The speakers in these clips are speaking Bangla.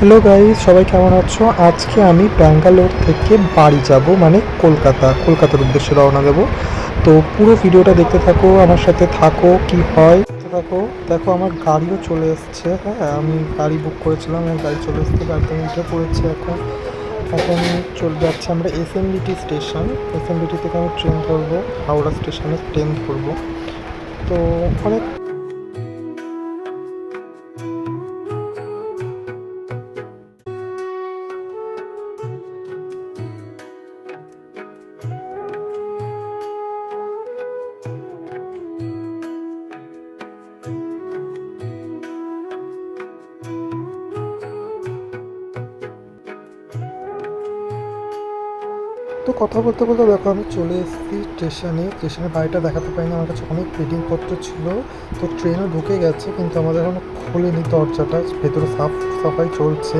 হ্যালো গাইস, সবাই কেমন আছো? আজকে আমি ব্যাঙ্গালোর থেকে বাড়ি যাব মানে কলকাতা, কলকাতার উদ্দেশ্যে রওনা দেবো। তো পুরো ভিডিওটা দেখতে থাকো, আমার সাথে থাকো, কি হয়? থাকো। দেখো, আমার গাড়িও চলে এসছে হ্যাঁ আমি গাড়ি বুক করেছিলাম আমার গাড়ি চলে এসছে গাড়িতে আমি উঠে পড়েছি এখন। এখন চলে যাচ্ছে আমরা S M BT station. S M BT থেকে আমি ট্রেন ধরবো, হাওড়া স্টেশনে ট্রেন ধরবো। তো অনেক তো কথা বলতে বলতে দেখো, আমি চলে এসেছি স্টেশনে। স্টেশনের বাড়িটা দেখাতে পারিনি আমার কাছে অনেক পত্র ছিল। তো ট্রেনও ঢুকে গেছে, কিন্তু আমাদের এখনও খোলেনি দরজাটা, ভেতরে সাফ সাফাই চলছে।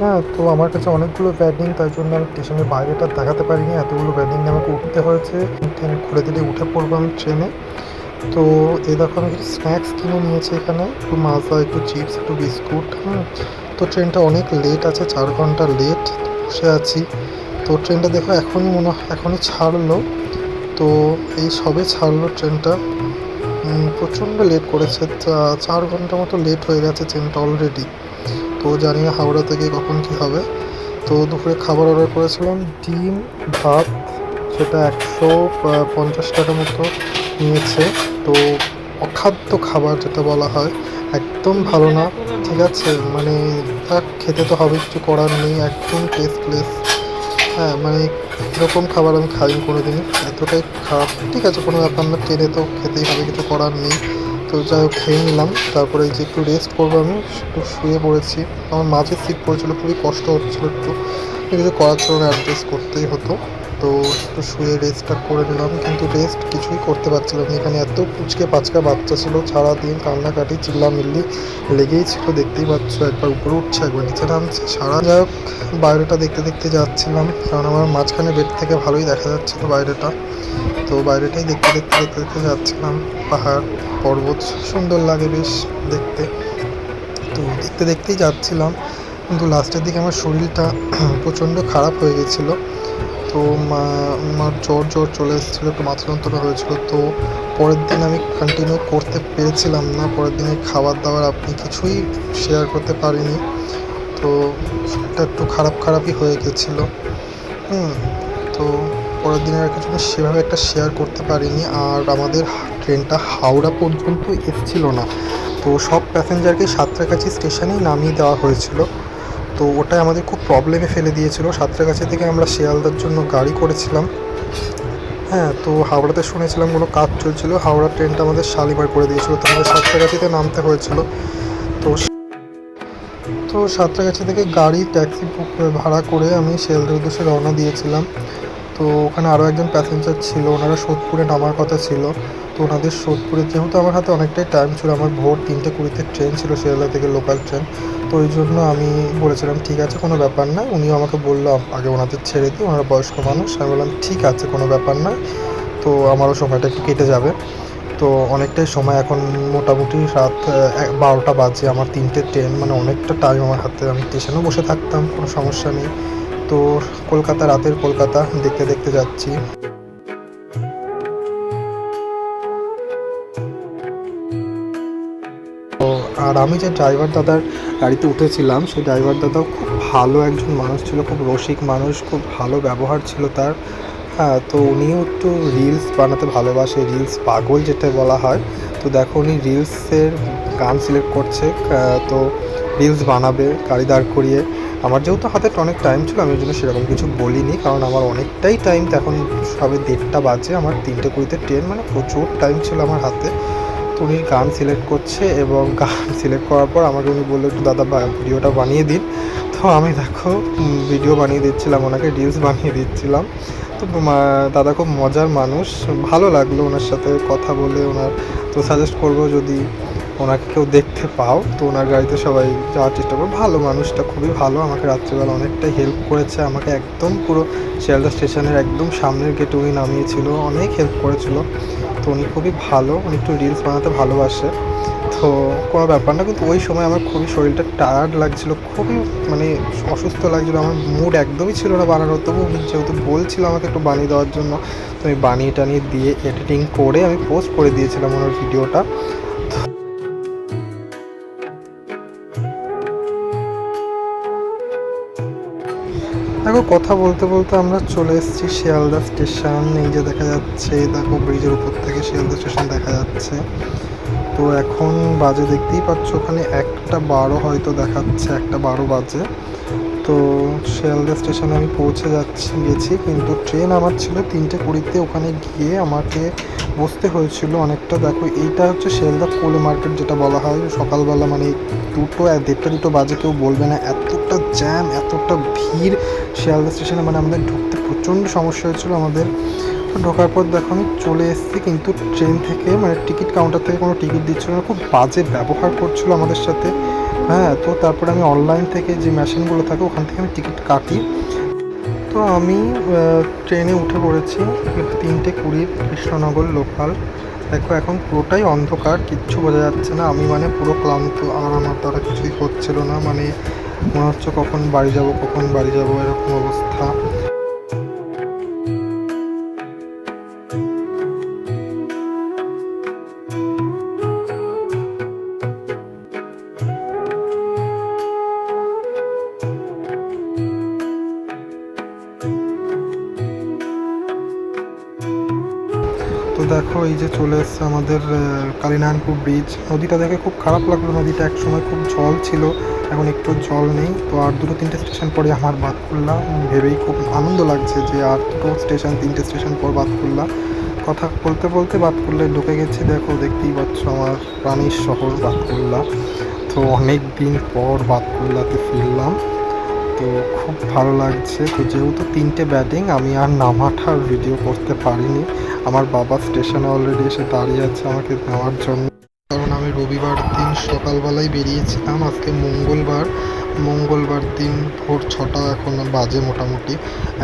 হ্যাঁ তো আমার কাছে অনেকগুলো ব্যাডিং তাই জন্য আমি স্টেশনের বাইরেটা দেখাতে পারিনি। এতগুলো ব্যাডিং আমাকে উঠতে হয়েছে। ট্রেন খুলে দিলে উঠে পড়ব আমি ট্রেনে তো এ দেখো, আমি কিছু স্ন্যাক্স কিনে নিয়েছি এখানে। একটু মাজা একটু চিপস একটু বিস্কুট হ্যাঁ তো ট্রেনটা অনেক লেট আছে, চার ঘণ্টা লেট বসে আছি। তো ট্রেনটা দেখো এখনই মনে এখনই ছাড়লো। তো এই সবে ছাড়লো ট্রেনটা। প্রচণ্ড লেট করেছে। চার ঘণ্টা মতো লেট হয়ে গেছে ট্রেনটা অলরেডি তো জানি না হাওড়া থেকে কখন কি হবে। তো দুপুরে খাবার অর্ডার করেছিলাম, ডিম, ভাত, সেটা একশো পঞ্চাশ টাকা মতো নিয়েছে। তো অখাদ্য খাবার যেটা বলা হয়, একদম ভালো না। ঠিক আছে মানে থাক, খেতে তো হবে, কিছু করার নেই, একদম টেস্টলেস হ্যাঁ মানে এরকম খাবার আমি খাইনি কোনো দিনই এতটাই খারাপ। ঠিক আছে, কোনো ব্যাপার না, ট্রেনে তো খেতেই হবে, কিছু করার নেই। তো যাই হোক, খেয়ে নিলাম। তারপরে যে একটু রেস্ট করব আমি, একটু শুয়ে পড়েছি। আমার মাঝে সিট পড়েছিল, খুবই কষ্ট হচ্ছিল একটু। কিছু করার জন্য অ্যাডজাস্ট করতেই হতো। তো একটু শুয়ে রেস্টটা করে নিলাম, কিন্তু রেস্ট কিছুই করতে পারছিলাম না। এখানে এত পুচকে পাচকা বাচ্চা ছিল সারাদিন কান্নাকাটি, চিল্লামিল্লি লেগেই ছিল, দেখতেই পাচ্ছ একবার উপরে উঠছে, একবার নিচে নামছে। সারা যাই হোক, বাইরেটা দেখতে দেখতে যাচ্ছিলাম, কারণ আমার মাঝখানে বেড থেকে ভালোই দেখা যাচ্ছিল বাইরেটা। তো বাইরেটাই দেখতে দেখতে দেখতে দেখতে যাচ্ছিলাম, পাহাড়, পর্বত, সুন্দর লাগে বেশ দেখতে। তো দেখতে দেখতেই যাচ্ছিলাম, কিন্তু লাস্টের দিকে আমার শরীরটা প্রচণ্ড খারাপ হয়ে গেছিল। তো মা, মার জ্বর জ্বর চলে এসেছিল, একটু মাথা যন্ত্রণা হয়েছিল। তো পরের দিন আমি কন্টিনিউ করতে পেরেছিলাম না। পরের দিনের খাবার দাবার আপনি কিছুই শেয়ার করতে পারিনি। তো সেটা একটু খারাপ খারাপই হয়ে গেছিল। হুম, তো পরের দিনের আর কিছু সেভাবে একটা শেয়ার করতে পারিনি। আর আমাদের ট্রেনটা হাওড়া পর্যন্ত এসছিল না। তো সব প্যাসেঞ্জারকে সাঁতরাগাছি স্টেশনেই নামিয়ে দেওয়া হয়েছিল। তো ওটাই আমাদের খুব প্রবলেমে ফেলে দিয়েছিল। সাঁতরাগাছি থেকে আমরা শিয়ালদার জন্য গাড়ি করেছিলাম। হ্যাঁ তো হাওড়াতে শুনেছিলাম কোনো কাজ চলছিল। হাওড়া ট্রেনটা আমাদের শালিমার করে দিয়েছিল। তো আমাদের সাঁতরাগাছিতে নামতে হয়েছিল। তো তো সাঁতরাগাছি থেকে গাড়ি, ট্যাক্সি ভাড়া করে আমি শিয়ালদার উদ্দেশ্যে রওনা দিয়েছিলাম। তো ওখানে আরও একজন প্যাসেঞ্জার ছিল, ওনারা সোদপুরে নামার কথা ছিল। তো ওনাদের সোদপুরে যেহেতু আমার হাতে অনেকটাই টাইম ছিল, আমার ভোর তিনটে কুড়িতে ট্রেন ছিল শিয়ালদা থেকে লোকাল ট্রেন তো ওই জন্য আমি বলেছিলাম, ঠিক আছে, কোনো ব্যাপার না। উনিও আমাকে বলল আগে ওনাদের ছেড়ে দিই, ওনারা বয়স্ক মানুষ। আমি বললাম, ঠিক আছে, কোনো ব্যাপার না। তো আমারও সময়টা একটু কেটে যাবে। তো অনেকটাই সময়, এখন মোটামুটি রাত বারোটা বাজে। আমার তিনটে ট্রেন মানে অনেকটা টাইম আমার হাতে, আমি স্টেশনেও বসে থাকতাম, কোনো সমস্যা নেই। তো কলকাতা, রাতের কলকাতা দেখতে দেখতে যাচ্ছি। আর আমি যে ড্রাইভার দাদার গাড়িতে উঠেছিলাম, সেই ড্রাইভার দাদাও খুব ভালো একজন মানুষ ছিল, খুব রসিক মানুষ, খুব ভালো ব্যবহার ছিল তার। হ্যাঁ তো উনিও একটু রিলস বানাতে ভালোবাসে রিলস পাগল যেটা বলা হয়। তো দেখো, উনি রিলসের গান সিলেক্ট করছে তো রিলস বানাবে, গাড়ি দাঁড় করিয়ে। আমার যেহেতু হাতে অনেক টাইম ছিল, আমি ওই জন্য সেরকম কিছু বলিনি, কারণ আমার অনেকটাই টাইম এখন সবে দেড়টা বাজে, আমার তিনটে কুড়িতে ট্রেন মানে প্রচুর টাইম ছিল আমার হাতে। তো উনি গান সিলেক্ট করছে এবং গান সিলেক্ট করার পর আমাকে উনি বলল, একটু দাদা ভিডিওটা বানিয়ে দিন। তো আমি দেখো ভিডিও বানিয়ে দিচ্ছিলাম, ওনাকে রিলস বানিয়ে দিচ্ছিলাম। তো দাদা খুব মজার মানুষ, ভালো লাগল ওনার সাথে কথা বলে, ওনার তো সাজেস্ট করব যদি ওনাকে কেউ দেখতে পাও, তো ওনার গাড়িতে সবাই যাওয়ার চেষ্টা করো ভালো মানুষটা, খুবই ভালো। আমাকে রাত্রিবেলা অনেকটাই হেল্প করেছে। আমাকে একদম পুরো শিয়ালদা স্টেশনের একদম সামনের গেটে উনি নামিয়েছিল, অনেক হেল্প করেছিল। তো উনি খুবই ভালো। উনি একটু রিলস বানাতে ভালোবাসে। তো কোনো ব্যাপার না, কিন্তু ওই সময় আমার খুবই শরীরটা টায়ার্ড লাগছিল। খুবই মানে অসুস্থ লাগছিল। আমার মুড একদমই ছিল না বানানোর। তবু যেহেতু বলছিল আমাকে একটু বানিয়ে দেওয়ার জন্য, তো আমি বানিয়ে টানিয়ে দিয়ে এডিটিং করে আমি পোস্ট করে দিয়েছিলাম ওনার ভিডিওটা দেখো, কথা বলতে বলতে আমরা চলে এসেছি শিয়ালদা স্টেশন। এই যে দেখা যাচ্ছে, দেখো, ব্রিজের উপর থেকে শিয়ালদা স্টেশন দেখা যাচ্ছে। তো এখন বাজে দেখতেই পাচ্ছ, ওখানে একটা বারো হয়তো দেখাচ্ছে, একটা বারো বাজে। তো শিয়ালদা স্টেশনে আমি পৌঁছে যাচ্ছি, গেছি। কিন্তু ট্রেন আমার ছিল তিনটে কুড়িতে। ওখানে গিয়ে আমাকে বসতে হয়েছিল অনেকটা। দেখো, এইটা হচ্ছে শিয়ালদা কোলে মার্কেট যেটা বলা হয়। সকালবেলা মানে দুটো দেড়টা, দুটো বাজে, কেউ বলবে না। এতটা জ্যাম, এতটা ভিড় শিয়ালদা স্টেশনে। মানে আমাদের ঢুকতে প্রচণ্ড সমস্যা হয়েছিল আমাদের। ঢোকার পর দেখো, আমি চলে এসেছি। কিন্তু ট্রেন থেকে মানে টিকিট কাউন্টার থেকে কোনো টিকিট দিচ্ছিল না। খুব বাজে ব্যবহার করছিল আমাদের সাথে। হ্যাঁ তো তারপরে আমি অনলাইন থেকে যে মেশিনগুলো থাকে, ওখান থেকে আমি টিকিট কাটি। তো আমি ট্রেনে উঠে পড়েছি। তিনটে কুড়ির কৃষ্ণনগর লোকাল দেখো, এখন পুরোটাই অন্ধকার, কিচ্ছু বোঝা যাচ্ছে না। আমি মানে পুরো ক্লান্ত, আর আমার দ্বারা কিছুই হচ্ছিল না। মানে মনে হচ্ছে কখন বাড়ি যাব, কখন বাড়ি যাব, এরকম অবস্থা। দেখো, এই যে চলে এসছে আমাদের কালীনারায়ণপুর ব্রিজ নদীটা দেখে খুব খারাপ লাগল। নদীটা একসময় খুব জল ছিল, এখন একটু জল নেই। তো আর দুটো তিনটে স্টেশন পরে আমার বাতকুল্লা। ভেবেই খুব আনন্দ লাগছে যে আর দুটো স্টেশন তিনটে স্টেশন পর বাতকুল্লা। কথা বলতে বলতে বাতকুল্লায় ঢুকে গেছি। দেখো, দেখতেই পাচ্ছ আমার প্রাণীর শহর বাতকুল্লা। তো অনেক দিন পর বাতকুল্লাতে ফিরলাম। তো খুব ভালো লাগছে। তো যেহেতু তিনটে ব্যাটিং আমি আর নামাঠার ভিডিও করতে পারিনি। আমার বাবা স্টেশনে অলরেডি এসে দাঁড়িয়ে আছে আমাকে নেওয়ার জন্য। কারণ আমি রবিবার দিন সকালবেলায় বেরিয়েছিলাম। আজকে মঙ্গলবার। মঙ্গলবার দিন ভোর ছটা এখন বাজে মোটামুটি।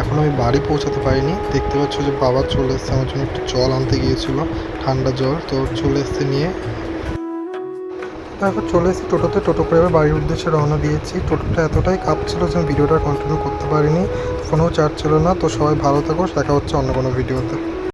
এখন আমি বাড়ি পৌঁছাতে পারিনি। দেখতে পাচ্ছ যে বাবা চলে এসছে। আমার জন্য একটু জল আনতে গিয়েছিল। ঠান্ডা জল তো চলে এসছে নিয়ে তারপর চলে এসেছি টোটোতে। টোটো করে এবার বাড়ির উদ্দেশ্যে রওনা দিয়েছি। টোটোটা এতটাই কাঁপছিল যে আমি ভিডিওটা কন্টিনিউ করতে পারিনি। ফোনেও চার্জ ছিল না। তো সবাই ভালো থাকো। দেখা হচ্ছে অন্য কোনো ভিডিওতে